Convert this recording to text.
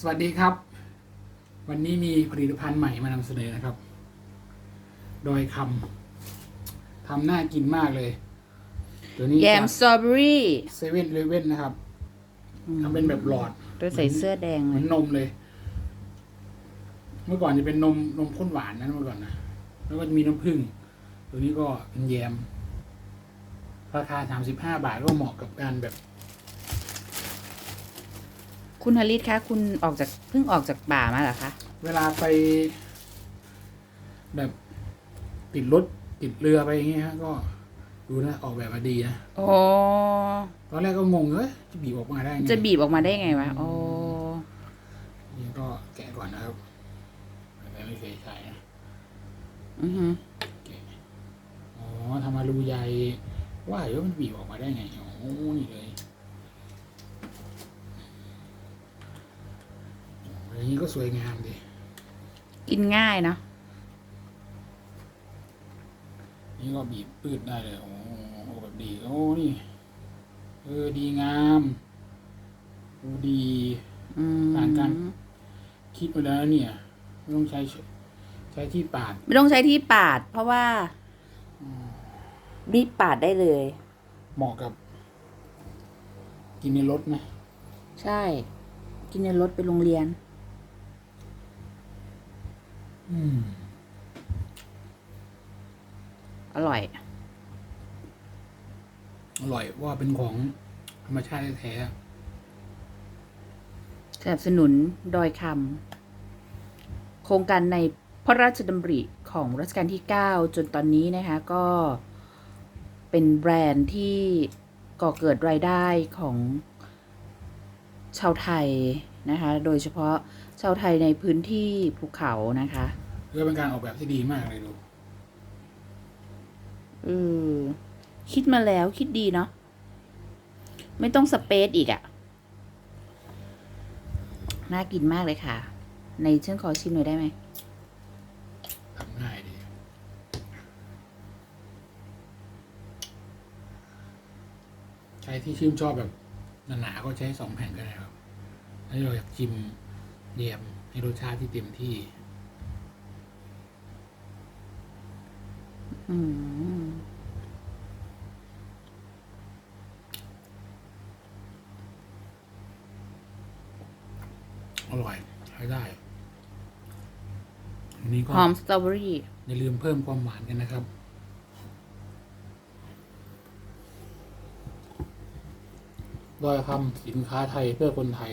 สวัสดีครับ วันนี้มีผลิตภัณฑ์ใหม่มานำเสนอนะครับ โดยคำทำน่ากินมากเลย ตัวนี้แยมสตรอเบอรี่เซเว่นเลเว่นนะครับทำเป็นแบบหลอดตัวใส่เสื้อแดงเหเลมือยนนมเลย เมื่อก่อนจะเป็นนมนมข้นหวานนะเมื่อก่อนนะแล้วก็จะมีน้ำผึ้งตัวนี้ก็เป็นแยม ราคาสามสิบห้าบาทก็เหมาะกับการแบบ คุณฮาริสคะคุณออกจากเพิ่งออกจากป่ามาเหรอคะ เวลาไป แบบติดรถติดเรือไปอย่างเงี้ยฮะก็ดูนะออกแบบมาดีนะโอ้ตอนแรกก็งงเอ้ยจะบีบออกมาได้ไงจะบีบออกมาได้ไงวะโอ้นี่ก็แกะก่อนนะครับแต่ไม่เคยใช้นะอือหือแกะอ๋อทำมารูใหญ่ว่าเดี๋ยวมันบีบออกมาได้ไงอ๋อนี่เลย อ๋ออย่างนี้ก็สวยงามดีกินง่ายเนาะนี่ก็บีบปืดได้เลยโอ้โหแบบดีโอ้นี่เออดีงามดูดีอืมต่างกันคิดมาแล้วเนี่ย ไม่ต้องใช้ใช้ที่ปาด ไม่ต้องใช้ที่ปาด เพราะว่าบีบปาดได้เลย เหมาะกับ กินในรถนะใช่ กินในรถไปโรงเรียน อืมอร่อย อร่อยว่าเป็นของธรรมชาติแท้สนับสนุนโดยคำโครงการในพระราชดำริของรัชกาลที่ 9 จนตอนนี้นะคะ ก็เป็นแบรนด์ที่ก่อเกิดรายได้ของชาวไทย นะคะ โดยเฉพาะชาวไทยในพื้นที่ภูเขานะคะๆก็เป็นการออกแบบที่ดีมากเลยดูเออคิดมาแล้วคิดดีเนาะไม่ต้องสเปซอีกอะน่ากินมากเลยค่ะ ในเชิญขอชิมหน่อยได้ไหมทำง่ายดีใครที่ชื่นชอบแบบหนาๆก็ใช้สองแผ่นก็ได้ครับ ถ้าเราอยากชิมเดียมในรสชาติที่เต็มที่ อืมอร่อยใช้ได้วันนี้ก็หอมสตรอเบอรี่อย่าลืมเพิ่มความหวานกันนะครับดอยคำสินค้าไทยเพื่อคนไทย